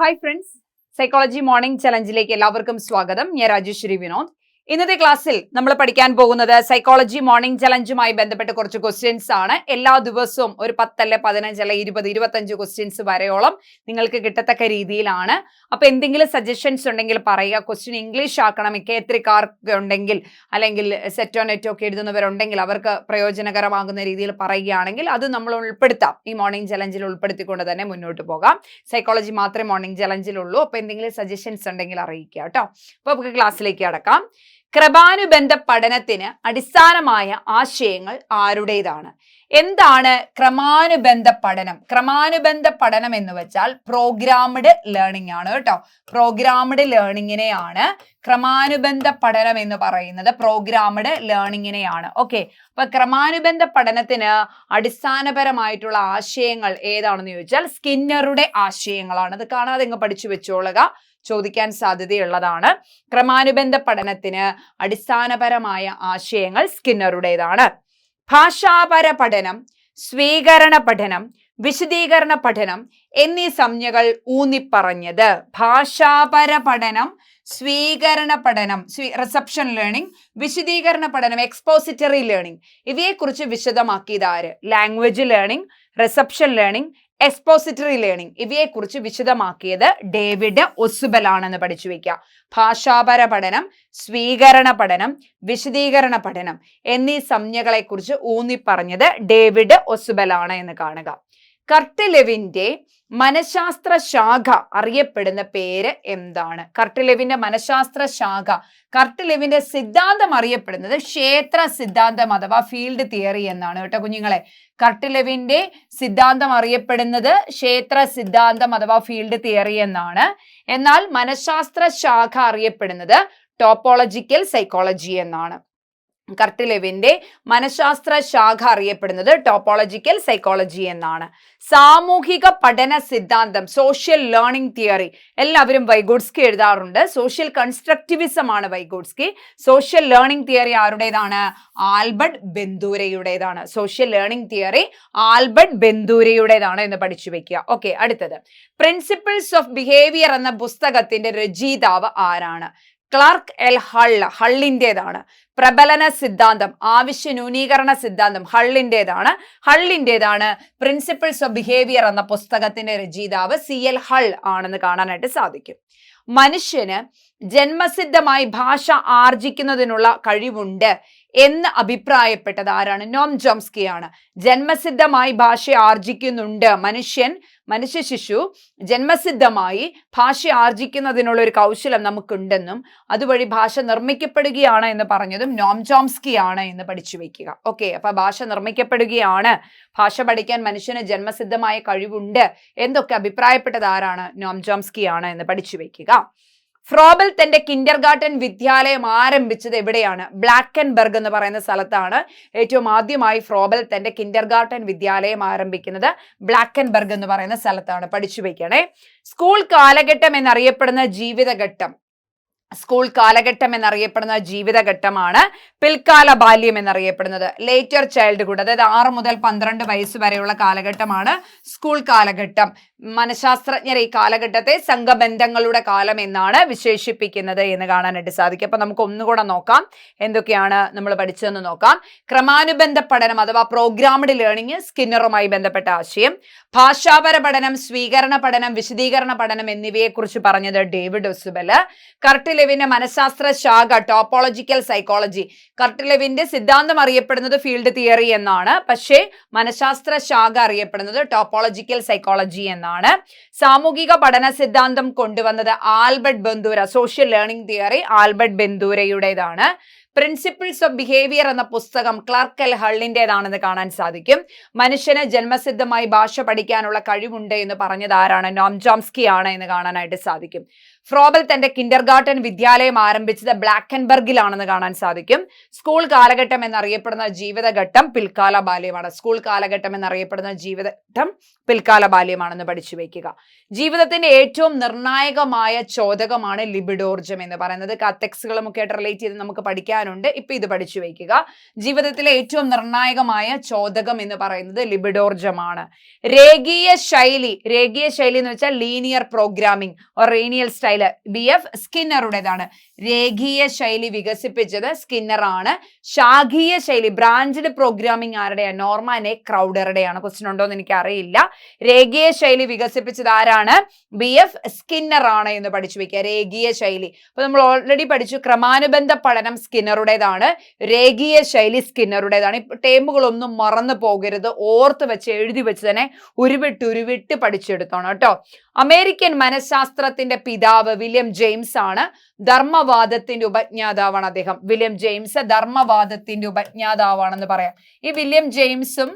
Hi friends psychology morning ചലഞ്ചിലേക്ക് എല്ലാവർക്കും സ്വാഗതം. ഞാൻ രാജേശ്വരി വിനോദ്. ഇന്നത്തെ ക്ലാസ്സിൽ നമ്മൾ പഠിക്കാൻ പോകുന്നത് സൈക്കോളജി മോർണിംഗ് ചലഞ്ചുമായി ബന്ധപ്പെട്ട് കുറച്ച് ക്വസ്റ്റ്യൻസ് ആണ്. എല്ലാ ദിവസവും ഒരു പത്തല്ല പതിനഞ്ചല്ല ഇരുപത് ഇരുപത്തഞ്ച് ക്വസ്റ്റ്യൻസ് വരെയോളം നിങ്ങൾക്ക് കിട്ടത്തക്ക രീതിയിലാണ്. അപ്പൊ എന്തെങ്കിലും സജഷൻസ് ഉണ്ടെങ്കിൽ പറയുക. ക്വസ്റ്റ്യൻ ഇംഗ്ലീഷ് ആക്കണം. ഇക്കേത്രിക്കാർക്ക് ഉണ്ടെങ്കിൽ അല്ലെങ്കിൽ സെറ്റോ നെറ്റോ ഒക്കെ എഴുതുന്നവരുണ്ടെങ്കിൽ അവർക്ക് പ്രയോജനകരമാകുന്ന രീതിയിൽ പറയുകയാണെങ്കിൽ അത് നമ്മൾ ഉൾപ്പെടുത്താം. ഈ മോർണിംഗ് ചലഞ്ചിൽ ഉൾപ്പെടുത്തിക്കൊണ്ട് തന്നെ മുന്നോട്ട് പോകാം. സൈക്കോളജി മാത്രമേ മോർണിംഗ് ചലഞ്ചിലുള്ളൂ അപ്പൊ എന്തെങ്കിലും സജഷൻസ് ഉണ്ടെങ്കിൽ അറിയിക്കുക കേട്ടോ. അപ്പൊ നമുക്ക് ക്ലാസ്സിലേക്ക് അടക്കാം ക്രമാനുബന്ധ പഠനത്തിന് അടിസ്ഥാനമായ ആശയങ്ങൾ ആരുടേതാണ്? എന്താണ് ക്രമാനുബന്ധ പഠനം? ക്രമാനുബന്ധ പഠനം എന്ന് വെച്ചാൽ പ്രോഗ്രാംഡ് ലേണിംഗ് ആണ് കേട്ടോ. പ്രോഗ്രാംഡ് ലേണിങ്ങിനെയാണ് ക്രമാനുബന്ധ പഠനം എന്ന് പറയുന്നത്. പ്രോഗ്രാംഡ് ലേണിങ്ങിനെയാണ് ഓക്കെ. അപ്പൊ ക്രമാനുബന്ധ പഠനത്തിന് അടിസ്ഥാനപരമായിട്ടുള്ള ആശയങ്ങൾ ഏതാണെന്ന് ചോദിച്ചാൽ സ്കിന്നറുടെ ആശയങ്ങളാണ്. അത് കാണാതെ ഇങ്ങ് പഠിച്ചു വെച്ചോളുക. ചോദിക്കാൻ സാധ്യതയുള്ളതാണ്. ക്രമാനുബന്ധ പഠനത്തിന് അടിസ്ഥാനപരമായ ആശയങ്ങൾ സ്കിന്നറുടേതാണ്. ഭാഷാപര പഠനം സ്വീകരണ പഠനം വിശദീകരണ പഠനം എന്നീ സംജ്ഞകൾ ഊന്നിപ്പറഞ്ഞത്. ഭാഷാപര പഠനം സ്വീകരണ പഠനം റിസപ്ഷൻ ലേണിംഗ് വിശദീകരണ പഠനം എക്സ്പോസിറ്ററി ലേണിംഗ് ഇവയെക്കുറിച്ച് വിശദമാക്കിയത് ആര്? Language learning reception learning expository learning ഇവയെക്കുറിച്ച് വിശദമാക്കിയത് ഡേവിഡ് ഒസുബൽ ആണെന്ന് പഠിച്ചു വയ്ക്കുക. ഭാഷാപര പഠനം സ്വീകരണ പഠനം വിശദീകരണ പഠനം എന്നീ സംജ്ഞകളെക്കുറിച്ച് ഊന്നിപ്പറഞ്ഞത് ഡേവിഡ് ഒസുബൽ ആണ് എന്ന് കാണുക. കർട്ടിലെവിന്റെ മനഃശാസ്ത്ര ശാഖ അറിയപ്പെടുന്ന പേര് എന്താണ്? കർട്ടിലെവിന്റെ മനഃശാസ്ത്ര ശാഖ കർട്ടിലെവിന്റെ സിദ്ധാന്തം അറിയപ്പെടുന്നത് ക്ഷേത്ര സിദ്ധാന്തം അഥവാ ഫീൽഡ് തിയറി എന്നാണ് കേട്ടോ കുഞ്ഞുങ്ങളെ. കർട്ടിലെവിന്റെ സിദ്ധാന്തം അറിയപ്പെടുന്നത് ക്ഷേത്ര സിദ്ധാന്തം അഥവാ ഫീൽഡ് തിയറി എന്നാണ്. എന്നാൽ മനഃശാസ്ത്ര ശാഖ അറിയപ്പെടുന്നത് ടോപ്പോളജിക്കൽ സൈക്കോളജി എന്നാണ്. കർട്ടിലെവിന്റെ മനഃശാസ്ത്ര ശാഖ അറിയപ്പെടുന്നത് ടോപ്പോളജിക്കൽ സൈക്കോളജി എന്നാണ്. സാമൂഹിക പഠന സിദ്ധാന്തം സോഷ്യൽ ലേണിംഗ് തിയറി എല്ലാവരും വൈഗോഡ്സ്കി എഴുതാറുണ്ട്. സോഷ്യൽ കൺസ്ട്രക്റ്റിവിസം ആണ് വൈഗോഡ്സ്കി. സോഷ്യൽ ലേണിംഗ് തിയറി ആരുടേതാണ്? ആൽബർട്ട് ബെന്തൂരയുടേതാണ്. സോഷ്യൽ ലേണിംഗ് തിയറി ആൽബർട്ട് ബെന്തൂരയുടേതാണ് എന്ന് പഠിച്ചു വെക്കുക. ഓക്കെ അടുത്തത്. പ്രിൻസിപ്പിൾസ് ഓഫ് ബിഹേവിയർ എന്ന പുസ്തകത്തിന്റെ രചയിതാവ് ആരാണ്? ക്ലാർക്ക് എൽ ഹൾ ഹള്ളിന്റെതാണ് പ്രബലന സിദ്ധാന്തം ആവശ്യ ന്യൂനീകരണ സിദ്ധാന്തം ഹള്ളിന്റെതാണ് ഹള്ളിന്റെതാണ് പ്രിൻസിപ്പിൾസ് ഓഫ് ബിഹേവിയർ എന്ന പുസ്തകത്തിന്റെ രചയിതാവ് സി എൽ ഹൾ ആണെന്ന് കാണാനായിട്ട് സാധിക്കും. മനുഷ്യന് ജന്മസിദ്ധമായി ഭാഷ ആർജിക്കുന്നതിനുള്ള കഴിവുണ്ട് എന്ന് അഭിപ്രായപ്പെട്ടത് ആരാണ്? നോം ജോംസ്കിയാണ്. ജന്മസിദ്ധമായി ഭാഷ ആർജിക്കുന്നുണ്ട് മനുഷ്യൻ മനുഷ്യ ശിശു ജന്മസിദ്ധമായി ഭാഷ ആർജിക്കുന്നതിനുള്ള ഒരു കൗശലം നമുക്കുണ്ടെന്നും അതുവഴി ഭാഷ നിർമ്മിക്കപ്പെടുകയാണ് എന്ന് പറഞ്ഞതും നോം ചോംസ്കി ആണ് എന്ന് പഠിച്ചു വെക്കുക. ഓക്കെ അപ്പൊ ഭാഷ നിർമ്മിക്കപ്പെടുകയാണ്. ഭാഷ പഠിക്കാൻ മനുഷ്യന് ജന്മസിദ്ധമായ കഴിവുണ്ട്. എന്തൊക്കെ അഭിപ്രായപ്പെട്ടത് ആരാണ്? നോം ചോംസ്കി ആണ് എന്ന് പഠിച്ചു വെക്കുക. ഫ്രോബൽ തന്റെ കിൻഡർ ഗാർട്ടൻ വിദ്യാലയം ആരംഭിച്ചത് എവിടെയാണ്? ബ്ലാക്കൻബർഗ് എന്ന് പറയുന്ന സ്ഥലത്താണ് ഏറ്റവും ആദ്യമായി ഫ്രോബൽ തന്റെ കിൻഡർ ഗാർട്ടൻ വിദ്യാലയം ആരംഭിക്കുന്നത്. ബ്ലാക്കൻബർഗ് എന്ന് പറയുന്ന സ്ഥലത്താണ്. പഠിച്ചു വയ്ക്കണേ. സ്കൂൾ കാലഘട്ടം എന്നറിയപ്പെടുന്ന ജീവിതഘട്ടം. സ്കൂൾ കാലഘട്ടം എന്നറിയപ്പെടുന്ന ജീവിതഘട്ടമാണ് പിൽക്കാല ബാല്യം എന്നറിയപ്പെടുന്നത്. ലേറ്റർ ചൈൽഡ്ഹുഡ് അതായത് ആറ് മുതൽ പന്ത്രണ്ട് വയസ്സ് വരെയുള്ള കാലഘട്ടമാണ് സ്കൂൾ കാലഘട്ടം. മനഃശാസ്ത്രജ്ഞർ ഈ കാലഘട്ടത്തെ സംഘബന്ധങ്ങളുടെ കാലം എന്നാണ് വിശേഷിപ്പിക്കുന്നത് എന്ന് കാണാനായിട്ട് സാധിക്കും. അപ്പൊ നമുക്ക് ഒന്നുകൂടെ നോക്കാം. എന്തൊക്കെയാണ് നമ്മൾ പഠിച്ചതെന്ന് നോക്കാം. ക്രമാനുബന്ധ പഠനം അഥവാ പ്രോഗ്രാമഡ് ലേണിംഗ് സ്കിന്നറുമായി ബന്ധപ്പെട്ട ആശയം. ഭാഷാപര പഠനം സ്വീകരണ പഠനം വിശദീകരണ പഠനം എന്നിവയെക്കുറിച്ച് പറഞ്ഞത് ഡേവിഡ് ഒസുബൽ. കർട്ടിലെവിന്റെ മനഃശാസ്ത്ര ശാഖ ടോപ്പോളജിക്കൽ സൈക്കോളജി കർട്ടിലെവിന്റെ സിദ്ധാന്തം അറിയപ്പെടുന്നത് ഫീൽഡ് തിയറി എന്നാണ്. പക്ഷേ മനഃശാസ്ത്ര ശാഖ അറിയപ്പെടുന്നത് ടോപ്പോളജിക്കൽ സൈക്കോളജി എന്നാണ്. സാമൂഹിക പഠന സിദ്ധാന്തം കൊണ്ടുവന്നത് Albert Bandura social learning theory Albert ബന്ദൂരയുടേതാണ്. Principles of behaviour എന്ന പുസ്തകം ക്ലാർക്കൽ ഹള്ളിന്റെതാണെന്ന് കാണാൻ സാധിക്കും. മനുഷ്യന് ജന്മസിദ്ധമായി ഭാഷ പഠിക്കാനുള്ള കഴിവുണ്ട് എന്ന് പറഞ്ഞത് ആരാണ്? നോം ജോംസ്കി ആണ് എന്ന് കാണാനായിട്ട് സാധിക്കും. ഫ്രോബൽ തന്റെ കിൻഡർ ഗാർട്ടൻ വിദ്യാലയം ആരംഭിച്ചത് ബ്ലാക്കൻബർഗിലാണെന്ന് കാണാൻ സാധിക്കും. സ്കൂൾ കാലഘട്ടം എന്നറിയപ്പെടുന്ന ജീവിതഘട്ടം പിൽക്കാല ബാല്യമാണ്. സ്കൂൾ കാലഘട്ടം എന്നറിയപ്പെടുന്ന ജീവിതഘട്ടം പിൽക്കാല ബാല്യമാണെന്ന് പഠിച്ചു വയ്ക്കുക. ജീവിതത്തിന്റെ ഏറ്റവും നിർണായകമായ ചോദകമാണ് ലിബിഡോർജം എന്ന് പറയുന്നത്. കത്തെക്സുകളും ഒക്കെ ആയിട്ട് റിലേറ്റ് ചെയ്ത് നമുക്ക് പഠിക്കാൻ പഠിക്കാനുണ്ട്. ഇപ്പൊ ഇത് പഠിച്ചു വയ്ക്കുക ജീവിതത്തിലെ ഏറ്റവും നിർണായകമായ ചോദകം എന്ന് പറയുന്നത് ലിബിഡോർജമാണ് രേഖീയ ശൈലി രേഖീയ ശൈലി എന്ന് വെച്ചാൽ ലീനിയർ പ്രോഗ്രാമിംഗ് ഓർ റേനിയൽ സ്റ്റൈൽ ബി എഫ് സ്കിന്നറുടേതാണ്. രേഖീയ ശൈലി വികസിപ്പിച്ചത് സ്കിന്നർ ആണ്. ശാഖീയ ശൈലി ബ്രാഞ്ചഡ് പ്രോഗ്രാമിംഗ് ആരുടെയാണ് നോർമാനെ ക്രൗഡറുടെയാണ്. ക്വസ്റ്റ്യൻ ഉണ്ടോ എന്ന് എനിക്ക് അറിയില്ല രേഖീയ ശൈലി വികസിപ്പിച്ചത് ആരാണ്? ബി എഫ് സ്കിന്നർ ആണ് എന്ന് പഠിച്ചു വെക്കുക. രേഖീയ ശൈലി. അപ്പൊ നമ്മൾ ഓൾറെഡി പഠിച്ചു ക്രമാനുബന്ധ പഠനം സ്കിന്നറുടേതാണ്. രേഖീയ ശൈലി സ്കിന്നറുടേതാണ്. ടേമുകളൊന്നും മറന്നു പോകരുത്. ഓർത്ത് വെച്ച് എഴുതി വെച്ച് തന്നെ ഉരുവിട്ട് ഉരുവിട്ട് പഠിച്ചെടുത്തോണം കേട്ടോ. അമേരിക്കൻ മനഃശാസ്ത്രത്തിന്റെ പിതാവ് വില്യം ജെയിംസ് ആണ്. ധർമ്മവാദത്തിന്റെ ഉപജ്ഞാതാവാണ് അദ്ദേഹം. വില്യം ജെയിംസ് ധർമ്മവാദത്തിന്റെ ഉപജ്ഞാതാവാണെന്ന് പറയാം. ഈ വില്യം ജെയിംസും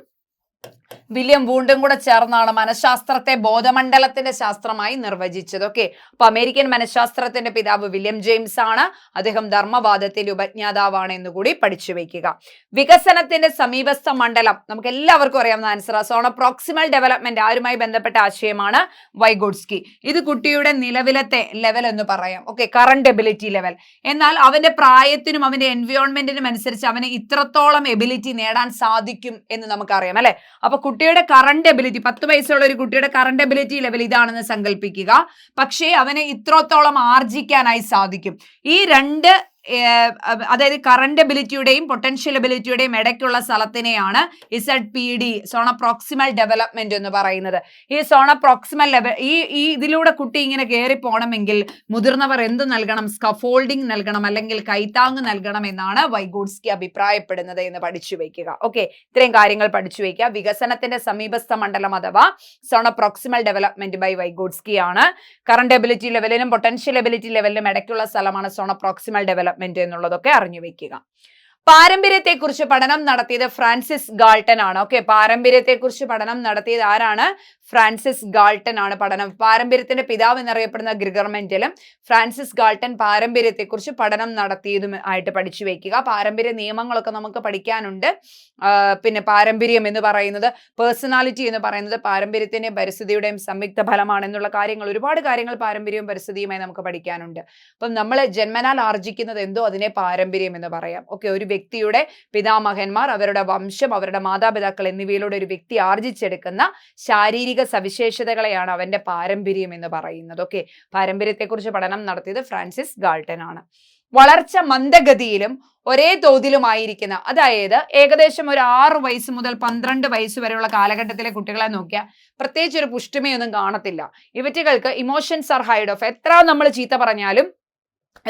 വില്യം വൂണ്ടും കൂടെ ചേർന്നാണ് മനഃശാസ്ത്രത്തെ ബോധമണ്ഡലത്തിന്റെ ശാസ്ത്രമായി നിർവചിച്ചത്. ഓക്കെ അപ്പൊ അമേരിക്കൻ മനഃശാസ്ത്രത്തിന്റെ പിതാവ് വില്യം ജെയിംസ് ആണ്. അദ്ദേഹം ധർമ്മവാദത്തിന്റെ ഉപജ്ഞാതാവാണ് എന്ന് കൂടി പഠിച്ചു വയ്ക്കുക. വികസനത്തിന്റെ സമീപസ്ഥ മണ്ഡലം. നമുക്ക് എല്ലാവർക്കും അറിയാവുന്ന ആൻസർ സോണ പ്രോക്സിമൽ ഡെവലപ്മെന്റ് ആരുമായി ബന്ധപ്പെട്ട ആശയമാണ് വൈഗോഡ്സ്കി. ഇത് കുട്ടിയുടെ നിലവിലത്തെ ലെവൽ എന്ന് പറയാം. ഓക്കെ കറണ്ട് എബിലിറ്റി ലെവൽ എന്നാൽ അവന്റെ പ്രായത്തിനും അവന്റെ എൻവയോൺമെന്റിനും അനുസരിച്ച് അവന് ഇത്രത്തോളം എബിലിറ്റി നേടാൻ സാധിക്കും എന്ന് നമുക്കറിയാം. അല്ലെ? അപ്പൊ കുട്ടിയുടെ കറണ്ട് എബിലിറ്റി പത്ത് വയസ്സുള്ള ഒരു കുട്ടിയുടെ കറണ്ട് എബിലിറ്റി ലെവൽ ഇതാണെന്ന് സങ്കല്പിക്കുക പക്ഷേ അവനെ ഇത്രത്തോളം ആർജിക്കാനായി സാധിക്കും. ഈ രണ്ട് അതായത് കറണ്ട് എബിലിറ്റിയുടെയും പൊട്ടൻഷ്യൽ എബിലിറ്റിയുടെയും ഇടയ്ക്കുള്ള സ്ഥലത്തിനെയാണ് Z P D zone proximal development എന്ന് പറയുന്നത്. ഈ സോണ പ്രോക്സിമൽ ലെവൽ ഈ ഈ ഇതിലൂടെ കുട്ടി ഇങ്ങനെ കയറി പോകണമെങ്കിൽ മുതിർന്നവർ എന്ത് നൽകണം? സ്കഫോൾഡിംഗ് നൽകണം അല്ലെങ്കിൽ കൈത്താങ് നൽകണം എന്നാണ് വൈഗോഡ്സ്കി അഭിപ്രായപ്പെടുന്നത് എന്ന് പഠിച്ചു വയ്ക്കുക ഓക്കെ ഇത്രയും കാര്യങ്ങൾ പഠിച്ചു വയ്ക്കുക വികസനത്തിന്റെ സമീപസ്ഥ മണ്ഡലം അഥവാ zone proximal development by Vygotsky ആണ്. കറണ്ട് എബിലിറ്റി ലെവലിനും പൊട്ടൻഷ്യൽ എബിലിറ്റി ലെവലിനും ഇടയ്ക്കുള്ള സ്ഥലമാണ് സോണ പ്രോക്സിമൽ ഡെവലപ്മെന്റ് എന്നുള്ളതൊക്കെ അറിഞ്ഞു വെക്കുക. പാരമ്പര്യത്തെക്കുറിച്ച് പഠനം നടത്തിയത് ഫ്രാൻസിസ് ഗാൾട്ടൻ ആണ് ഓക്കെ പാരമ്പര്യത്തെക്കുറിച്ച് പഠനം നടത്തിയത് ആരാണ്? ഫ്രാൻസിസ് ഗാൾട്ടൻ ആണ് പഠനം. പാരമ്പര്യത്തിന്റെ പിതാവ് എന്നറിയപ്പെടുന്ന ഗ്രിഗർമെന്റിലും ഫ്രാൻസിസ് ഗാൾട്ടൻ പാരമ്പര്യത്തെക്കുറിച്ച് പഠനം നടത്തിയതും ആയിട്ട് പഠിച്ചു വെക്കുക. പാരമ്പര്യ നിയമങ്ങളൊക്കെ നമുക്ക് പഠിക്കാനുണ്ട്. പിന്നെ പാരമ്പര്യം എന്ന് പറയുന്നത് പേഴ്സണാലിറ്റി എന്ന് പറയുന്നത് പാരമ്പര്യത്തിന്റെയും പരിസ്ഥിതിയുടെയും സംയുക്ത ഫലമാണ് എന്നുള്ള കാര്യങ്ങൾ ഒരുപാട് കാര്യങ്ങൾ പാരമ്പര്യവും പരിസ്ഥിതിയുമായി നമുക്ക് പഠിക്കാനുണ്ട്. അപ്പം നമ്മൾ ജന്മനാൽ ആർജിക്കുന്നത് എന്തോ അതിനെ പാരമ്പര്യം എന്ന് പറയാം. ഓക്കെ ഒരു വ്യക്തിയുടെ പിതാമഹന്മാർ അവരുടെ വംശം അവരുടെ മാതാപിതാക്കൾ എന്നിവയിലൂടെ ഒരു വ്യക്തി ആർജിച്ചെടുക്കുന്ന ശാരീരിക സവിശേഷതകളെയാണ് അവന്റെ പാരമ്പര്യം എന്ന് പറയുന്നത്. ഓക്കെ പാരമ്പര്യത്തെക്കുറിച്ച് പഠനം നടത്തിയത് ഫ്രാൻസിസ് ഗാൾട്ടൻ ആണ്. വളർച്ച മന്ദഗതിയിലും ഒരേ തോതിലുമായിരിക്കുന്ന അതായത് ഏകദേശം ഒരു ആറ് വയസ്സ് മുതൽ പന്ത്രണ്ട് വയസ്സ് വരെയുള്ള കാലഘട്ടത്തിലെ കുട്ടികളെ നോക്കിയാൽ പ്രത്യേകിച്ച് ഒരു പുഷ്ടിമയൊന്നും കാണത്തില്ല. ഇവറ്റുകൾക്ക് ഇമോഷൻസ് ആർ ഹൈഡ് ഓഫ് എത്ര നമ്മൾ ചീത്ത പറഞ്ഞാലും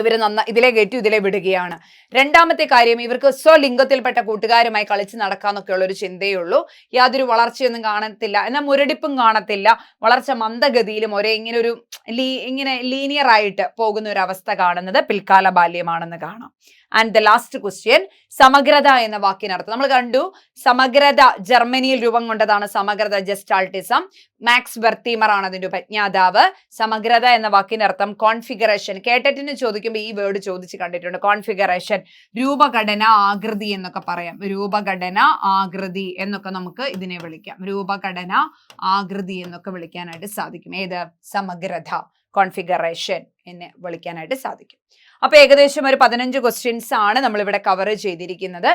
ഇവർ നന്ന ഇതിലെ കയറ്റി ഇതിലെ വിടുകയാണ്. രണ്ടാമത്തെ കാര്യം ഇവർക്ക് സ്വലിംഗത്തിൽപ്പെട്ട കൂട്ടുകാരുമായി കളിച്ച് നടക്കാന്നൊക്കെയുള്ള ഒരു ചിന്തയേ ഉള്ളൂ യാതൊരു വളർച്ചയൊന്നും കാണത്തില്ല. എന്നാൽ മുരടിപ്പും കാണത്തില്ല. വളർച്ച മന്ദഗതിയിലും ഒരേ ഇങ്ങനെ ഒരു ലീ ഇങ്ങനെ ലീനിയർ ആയിട്ട് പോകുന്ന ഒരു അവസ്ഥ കാണുന്നത് പിൽക്കാല ബാല്യമാണെന്ന് കാണാം. ആൻഡ് ദ ലാസ്റ്റ് ക്വസ്റ്റ്യൻ സമഗ്രത എന്ന വാക്കിനർത്ഥം നമ്മൾ കണ്ടു സമഗ്രത ജർമ്മനിയിൽ രൂപം കൊണ്ടതാണ് സമഗ്രത ജസ്റ്റാൾട്ടിസം മാക്സ് ബെർത്തീമർ ആണ് അതിന്റെ ഉപജ്ഞാതാവ്. സമഗ്രത എന്ന വാക്കിനർത്ഥം കോൺഫിഗറേഷൻ കേട്ടറ്റിന് ചോദിക്കുമ്പോൾ ഈ വേർഡ് ചോദിച്ച് കണ്ടിട്ടുണ്ട്. കോൺഫിഗറേഷൻ രൂപഘടന ആകൃതി എന്നൊക്കെ പറയാം. രൂപഘടന ആകൃതി എന്നൊക്കെ നമുക്ക് ഇതിനെ വിളിക്കാം. രൂപഘടന ആകൃതി എന്നൊക്കെ വിളിക്കാനായിട്ട് സാധിക്കും. ഏത്? സമഗ്രത കോൺഫിഗറേഷൻ എന്നെ വിളിക്കാനായിട്ട് സാധിക്കും. അപ്പൊ ഏകദേശം ഒരു പതിനഞ്ച് ക്വസ്റ്റ്യൻസ് ആണ് നമ്മൾ ഇവിടെ കവർ ചെയ്തിരിക്കുന്നത്.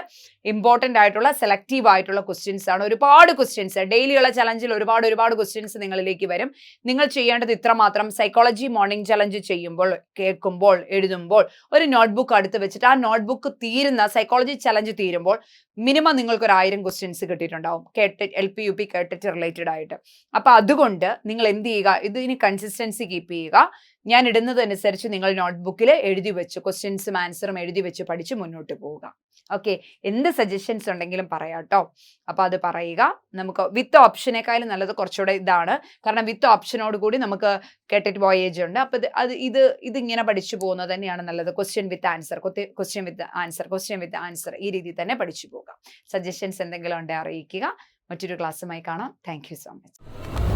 ഇമ്പോർട്ടന്റ് ആയിട്ടുള്ള സെലക്റ്റീവ് ആയിട്ടുള്ള ക്വസ്റ്റ്യൻസ് ആണ്. ഒരുപാട് ക്വസ്റ്റ്യൻസ് ഡെയിലിയുള്ള ചലഞ്ചിൽ ഒരുപാട് ഒരുപാട് ക്വസ്റ്റ്യൻസ് നിങ്ങളിലേക്ക് വരും. നിങ്ങൾ ചെയ്യേണ്ടത് ഇത്രമാത്രം സൈക്കോളജി മോർണിംഗ് ചലഞ്ച് ചെയ്യുമ്പോൾ കേൾക്കുമ്പോൾ എഴുതുമ്പോൾ ഒരു നോട്ട്ബുക്ക് അടുത്ത് വെച്ചിട്ട് ആ നോട്ട്ബുക്ക് തീരുന്ന സൈക്കോളജി ചലഞ്ച് തീരുമ്പോൾ മിനിമം നിങ്ങൾക്ക് ഒരു ആയിരം ക്വസ്റ്റ്യൻസ് കിട്ടിയിട്ടുണ്ടാവും. കേട്ട് എൽ പി യു പി കേട്ടിട്ട് റിലേറ്റഡ് ആയിട്ട്. അപ്പൊ അതുകൊണ്ട് നിങ്ങൾ എന്ത് ചെയ്യുക? ഇതിന് കൺസിസ്റ്റൻസി കീപ്പ് ചെയ്യുക. ഞാൻ ഇടുന്നതനുസരിച്ച് നിങ്ങൾ നോട്ട്ബുക്കിൽ എഴുതി വെച്ച് ക്വസ്റ്റ്യൻസും ആൻസറും എഴുതി വെച്ച് പഠിച്ച് മുന്നോട്ട് പോവുക. ഓക്കെ എന്ത് സജഷൻസ് ഉണ്ടെങ്കിലും പറയാം കേട്ടോ അപ്പൊ അത് പറയുക. നമുക്ക് വിത്ത് ഓപ്ഷനേക്കാളും നല്ലത് കുറച്ചുകൂടെ ഇതാണ്. കാരണം വിത്ത് ഓപ്ഷനോട് കൂടി നമുക്ക് കേട്ടിട്ട് വോയേജ് ഉണ്ട്. അപ്പൊ ഇത് അത് ഇത് ഇങ്ങനെ പഠിച്ചു പോകുന്നത് തന്നെയാണ് നല്ലത്. Question with answer question with answer question with answer ഈ രീതിയിൽ തന്നെ പഠിച്ചു പോകുക സജഷൻസ് എന്തെങ്കിലും ഉണ്ടെങ്കിൽ അറിയിക്കുക. മറ്റൊരു ക്ലാസ്സുമായി കാണാം. Thank so much